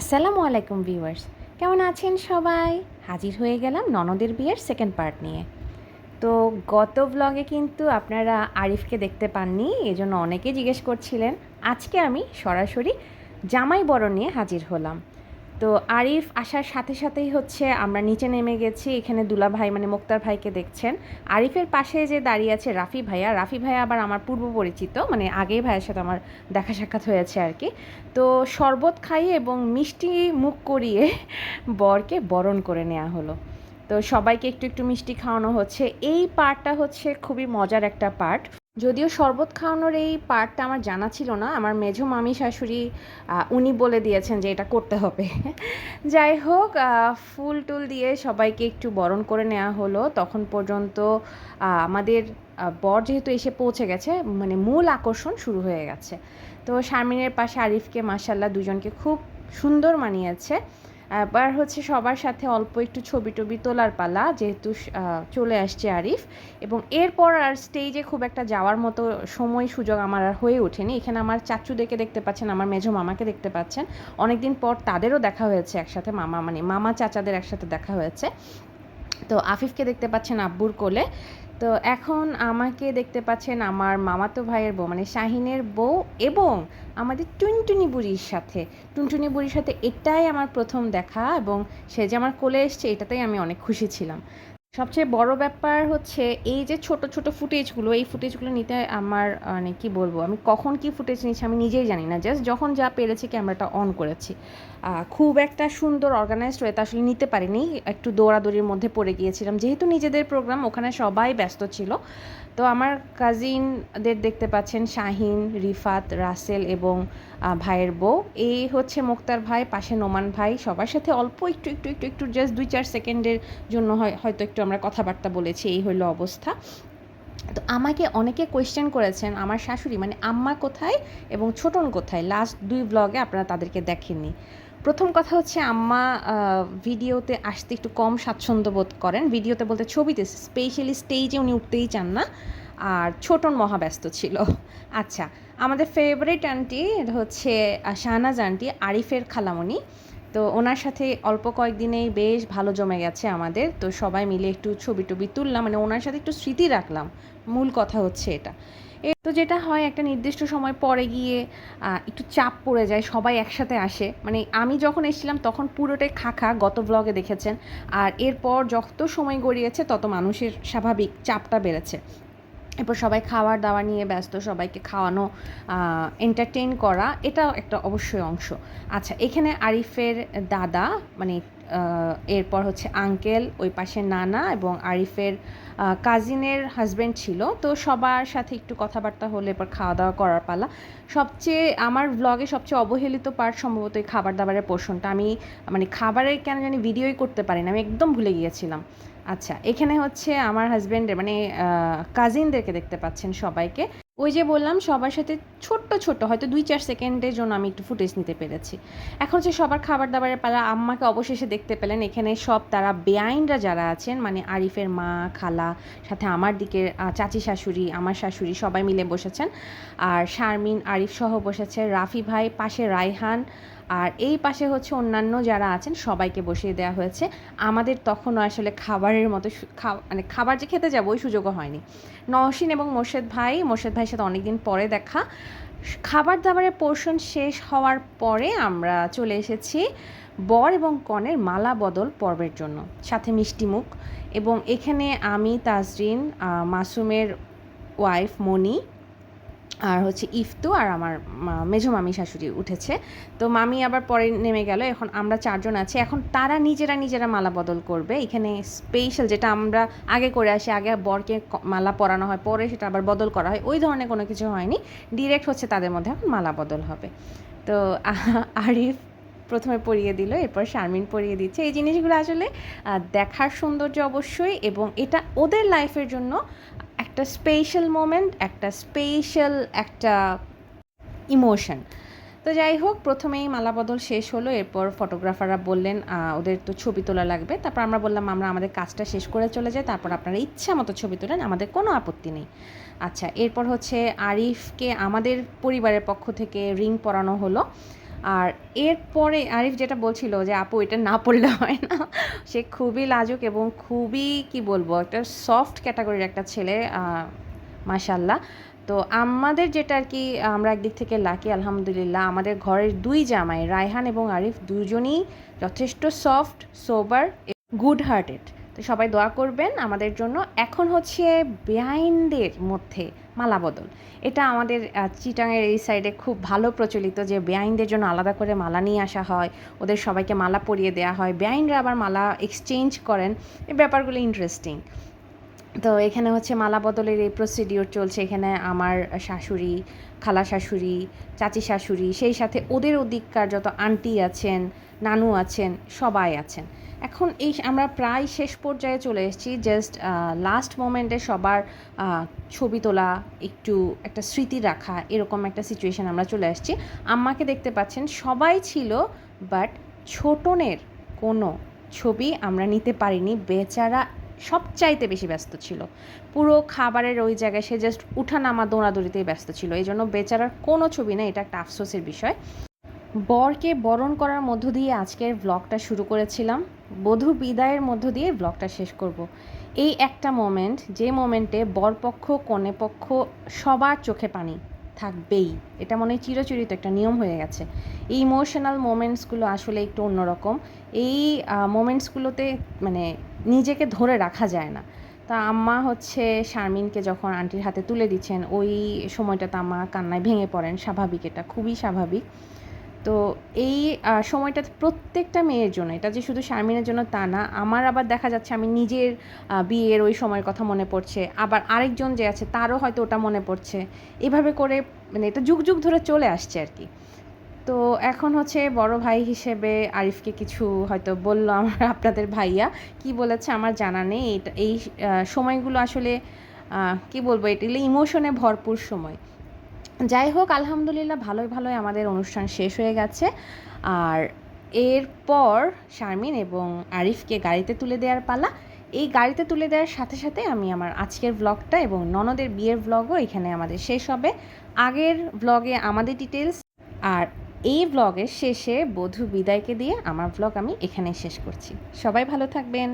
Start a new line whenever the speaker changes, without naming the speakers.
আসসালামু আলাইকুম ভিউয়ার্স। কেমন আছেন সবাই? হাজির হয়ে গেলাম ননদের বিয়ের সেকেন্ড পার্ট নিয়ে। তো গত ব্লগে কিন্তু আপনারা আরিফকে দেখতে পাননি, এজন্য অনেকে জিজ্ঞেস করছিলেন, আজকে আমি সরাসরি জামাই বড় নিয়ে হাজির হলাম। তো আরিফ আসার সাথে সাথেই হচ্ছে আমরা নিচে নেমে গেছি, এখানে দুলা ভাই মানে মুক্তার ভাইকে দেখছেন। আরিফের পাশে যে দাঁড়িয়ে আছে রাফি ভাইয়া রাফি ভাইয়া আবার আমার পূর্ব পরিচিত মানে আগেই ভাইয়ের সাথে আমার দেখা সাক্ষাৎ হয়েছে আর কি। তো শরবত খাইয়ে এবং মিষ্টি মুখ করিয়ে বরকে বরণ করে নেওয়া হলো। তো সবাইকে একটু একটু মিষ্টি খাওয়ানো হচ্ছে। এই পার্টটা হচ্ছে খুবই মজার একটা পার্ট। যদিও শরবত খাওয়ানোর এই পার্টটা আমার জানা ছিল না, আমার মেঝো মামি শাশুড়ি উনি বলে দিয়েছেন যে এটা করতে হবে। যাই হোক ফুল টুল দিয়ে সবাইকে একটু বরণ করে নেওয়া হলো। তখন পর্যন্ত আমাদের বর যেহেতু এসে পৌঁছে গেছে মানে মূল আকর্ষণ শুরু হয়ে গেছে। তো শারমিনের পাশে আরিফকে মাসাল্লাহ দুজনকে খুব সুন্দর মানিয়েছে। এবার হচ্ছে সবার সাথে অল্প একটু ছবি টবি তোলার পালা, যেহেতু চলে আসছে আরিফ। এবং এরপর আর স্টেজে খুব একটা যাওয়ার মতো সময় সুযোগ আমার আর হয়ে ওঠেনি। এখানে আমার চাচুদেরকে দেখতে পাচ্ছেন, আমার মেঝো মামাকে দেখতে পাচ্ছেন। অনেকদিন পর তাদেরও দেখা হয়েছে একসাথে, মামা মানে মামা চাচাদের একসাথে দেখা হয়েছে। তো আফিফকে দেখতে পাচ্ছেন আব্বুর কোলে। তো এখন আমাকে দেখতে পাচ্ছেন আমার মামাতো ভাইয়ের বউ মানে শাহিনের বউ এবং আমাদের টুনটুনি বুড়ির সাথে। টুনটুনি বুড়ির সাথে এটাই আমার প্রথম দেখা এবং সে যে আমার কোলে এসছে, এটাতেই আমি অনেক খুশি ছিলাম। সবচেয়ে বড় ব্যাপার হচ্ছে এই যে ছোট ছোট ফুটেজগুলো, এই ফুটেজগুলো নিতে আমার মানে কি বলব, আমি কখন কি ফুটেজ নিয়েছি আমি নিজেই জানি না। জাস্ট যখন যা পেরেছি ক্যামেরাটা অন করেছি। খুব একটা সুন্দর অর্গানাইজড হয়ে তা আসলে নিতে পারিনি। একটু দৌড়াদৌড়ির মধ্যে পড়ে গিয়েছিলাম। যেহেতু নিজেদের প্রোগ্রাম ওখানে সবাই ব্যস্ত ছিল। তো আমার কাজিনদের দেখতে পাচ্ছেন শাহিন, রিফাত, রাসেল এবং ভাইয়ের বউ। এই হচ্ছে মুক্তার ভাই, পাশে নোমান ভাই। সবার সাথে অল্প একটু একটু একটু একটু জাস্ট দুই, চার সেকেন্ডের জন্য হয়, হয়তো একটু আমরা কথাবার্তা বলেছি, এই হলো অবস্থা। তো আমাকে অনেকে কোয়েশ্চেন করেছেন, আমার শাশুড়ি মানে আম্মা কোথায় এবং ছোটন কোথায়? লাস্ট দুই ব্লগে আপনারা তাদেরকে দেখেননি। প্রথম কথা হচ্ছে আম্মা ভিডিওতে আসতে একটু কম স্বাচ্ছন্দ্য বোধ করেন। ভিডিওতে বলতে ছবিতে স্পেশালি স্টেজে উনি উঠতেই চান না। আর ছোটন মহাব্যস্ত ছিল। আচ্ছা আমাদের ফেভারিট আন্টি হচ্ছে শাহনাজ আন্টি আরিফের খালামণি। তো ওনার সাথে অল্প কয়েকদিনেই বেশ ভালো জমে গেছে আমাদের। তো সবাই মিলে একটু ছবি টবি তুললাম। মানে ওনার সাথে একটু স্মৃতি রাখলাম। মূল কথা হচ্ছে এটা। তো যেটা হয়, একটা নির্দিষ্ট সময় পরে গিয়ে একটু চাপ পড়ে যায়, সবাই একসাথে আসে। মানে আমি যখন এসেছিলাম, তখন পুরোটাই খাখা, গত ব্লগে দেখেছেন। আর এরপর যত সময় গড়িয়েছে, তত মানুষের স্বাভাবিক চাপটা বেড়েছে। এরপর সবাই খাওয়ার দাওয়া নিয়ে ব্যস্ত, সবাইকে খাওয়ানো এন্টারটেইন করা, এটাও একটা অবশ্যই অংশ। আচ্ছা এখানে আরিফের দাদা মানে এরপর হচ্ছে আঙ্কেল, ওই পাশে নানা এবং আরিফের কাজিনের হাজব্যান্ড ছিল। তো সবার সাথে একটু কথাবার্তা হলে এরপর খাওয়া দাওয়া করার পালা। সবচেয়ে আমার ব্লগে সবচেয়ে অবহেলিত পার্ট সম্ভবত এই খাবার দাবারের পোর্শনটা আমি মানে খাবারের কেন জানি ভিডিওই করতে পারি না আমি একদম ভুলে গিয়েছিলাম। আচ্ছা এখানে হচ্ছে আমার হাজব্যান্ডের মানে কাজিনদেরকে দেখতে পাচ্ছেন সবাইকে। ওই যে বললাম, সবার সাথে ছোট্ট ছোট্ট, হয়তো দুই চার সেকেন্ডের জন্য আমি একটু ফুটেজ নিতে পেরেছি। এখন হচ্ছে সবার খাবার দাবারের পালা, আম্মাকে অবশেষে দেখতে পেলেন। এখানে সব তারা বেআইনরা যারা আছেন মানে আরিফের মা, খালা, সাথে আমার দিকের চাচি শাশুড়ি, আমার শাশুড়ি সবাই মিলে বসেছেন। আর শারমিন, আরিফ সহ বসেছে। রাফি ভাই, পাশে রায়হান আর এই পাশে হচ্ছে অন্যান্য যারা আছেন, সবাইকে বসিয়ে দেওয়া হয়েছে। আমাদের তখনও আসলে খাবারের মতো মানে খাবার যে খেতে যাব, ওই সুযোগও হয়নি। নওশিন এবং মোর্শেদ ভাই, মোর্শেদ ভাইয়ের সাথে অনেকদিন পরে দেখা। খাবার দাবারের পোর্শন শেষ হওয়ার পরে আমরা চলে এসেছি বর এবং কনের মালা বদল পর্বের জন্য। সাথে মিষ্টিমুখ এবং এখানে আমি, তাজরিন মাসুমের ওয়াইফ মনি আর হচ্ছে ইফতু আর আমার মা- মেজো মামি শাশুড়ি উঠেছে। তো মামি আবার পরে নেমে গেল, এখন আমরা চারজন আছি। এখন তারা নিজেরা নিজেরা মালা বদল করবে। এখানে স্পেশাল যেটা আমরা আগে করে আসি, আগে বরকে মালা পরানো হয়, পরে সেটা আবার বদল করা হয়। ওই ধরনের কোনো কিছু হয়নি। ডিরেক্ট হচ্ছে তাদের মধ্যে এখন মালা বদল হবে। তো আরিফ প্রথমে পরিয়ে দিল, এরপর শারমিন পরিয়ে দিচ্ছে। এই জিনিসগুলো আসলে দেখার সৌন্দর্য অবশ্যই এবং এটা ওদের লাইফের জন্য একটা স্পেশাল মোমেন্ট একটা স্পেশাল একটা ইমোশন তো যাই হোক, প্রথমেই মালা বদল শেষ হলো, এরপর ফটোগ্রাফাররা বললেন ওদের তো ছবি তোলা লাগবে। তারপর আমরা বললাম, আমরা আমাদের কাজটা শেষ করে চলে যাই। তারপর আপনারা ইচ্ছা মতো ছবি তোলেন, আমাদের কোনো আপত্তি নেই। আচ্ছা এরপর হচ্ছে আরিফকে আমাদের পরিবারের পক্ষ থেকে রিং পরানো হলো। আর এরপরে আরিফ যেটা বলছিল যে, আপু, এটা না পড়লে হয় না। সে খুবই লাজুক এবং খুবই, কি বলব, একটা সফট ক্যাটাগরির একটা ছেলে মাশাল্লাহ তো আমাদের যেটা আর কি, আমরা একদিক থেকে লাকি আলহামদুলিল্লাহ, আমাদের ঘরের দুই জামাই, রায়হান এবং আরিফ, দুজনই যথেষ্ট সফট সোবার গুড হার্টেড তো সবাই দোয়া করবেন আমাদের জন্য। এখন হচ্ছে বেআইনদের মধ্যে মালা বদল এটা আমাদের চিটাঙের এই সাইডে খুব ভালো প্রচলিত যে বেআইনদের জন্য আলাদা করে মালা নিয়ে আসা হয়, ওদের সবাইকে মালা পরিয়ে দেওয়া হয়। বেআইনরা আবার মালা এক্সচেঞ্জ করেন, এই ব্যাপারগুলো ইন্টারেস্টিং তো এখানে হচ্ছে মালা বদলের এই প্রসিডিওর চলছে। এখানে আমার শাশুড়ি, খালা শাশুড়ি, চাচি শাশুড়ি, সেই সাথে ওদের ওদিককার যত আন্টি আছেন, নানু আছেন, সবাই আছেন। এখন এই আমরা প্রায় শেষ পর্যায়ে চলে এসেছি। জাস্ট লাস্ট মোমেন্টে সবার ছবি তোলা, একটু একটা স্মৃতি রাখা, এরকম একটা সিচুয়েশন আমরা চলে আসছি আম্মাকে দেখতে পাচ্ছেন, সবাই ছিল বাট ছোটনের কোনো ছবি আমরা নিতে পারিনি। বেচারা সবচাইতে বেশি ব্যস্ত ছিল। পুরো খাবারের ওই জায়গায় সে জাস্ট উঠানামা দৌড়াদৌড়িতেই ব্যস্ত ছিল। এই জন্য বেচারার কোনো ছবি না, এটা একটা আফসোসের বিষয়। বরকে বরণ করার মধ্য দিয়ে আজকের ব্লগটা শুরু করেছিলাম। বধূ বিদায়ের মধ্য দিয়ে ব্লগটা শেষ করব। এই একটা মোমেন্ট যে মোমেন্টে বরপক্ষ কনেপক্ষ সবার চোখে পানি থাকবেই। এটা মনে হয় চিরচরিত একটা নিয়ম হয়ে গেছে। এই ইমোশনাল মোমেন্টসগুলো আসলে একটু অন্যরকম। এই মোমেন্টসগুলোতে মানে নিজেকে ধরে রাখা যায় না। তা আম্মা হচ্ছে শারমিনকে যখন আন্টির হাতে তুলে দিচ্ছেন, ওই সময়টাতে আম্মা কান্নায় ভেঙে পড়েন। স্বাভাবিক এটা, খুবই স্বাভাবিক। তো এই সময়টা প্রত্যেকটা মেয়ের জন্য, এটা যে শুধু শারমিনের জন্য তা না, আমার আবার দেখা যাচ্ছে আমি নিজের বিয়ের ওই সময়ের কথা মনে পড়ছে, আবার আরেকজন যে আছে তারও হয়তো ওটা মনে পড়ছে, এভাবে করে মানে এটা যুগ যুগ ধরে চলে আসছে আর কি। তো এখন হচ্ছে বড় ভাই হিসেবে আরিফকে কিছু হয়তো বলল আমার, আপনাদের ভাইয়া, কি বলেছে আমার জানা নেই এই সময়গুলো আসলে কি বলব, এটা ইমোশনে ভরপুর সময়। যাই হোক, আলহামদুলিল্লাহ ভালোই ভালোই আমাদের অনুষ্ঠান শেষ হয়ে গেছে। আর এরপর শারমিন এবং আরিফকে গাড়িতে তুলে দেওয়ার পালা। এই গাড়িতে তুলে দেওয়ার সাথে সাথে আমি আমার আজকের ব্লগটা এবং ননদের বিয়ের ব্লগও এখানে আমাদের শেষ হবে। আগের ব্লগে আমাদের ডিটেলস আর এই ব্লগের শেষে বধূ বিদায়কে দিয়ে আমার ব্লগ আমি এখানে শেষ করছি। সবাই ভালো থাকবেন।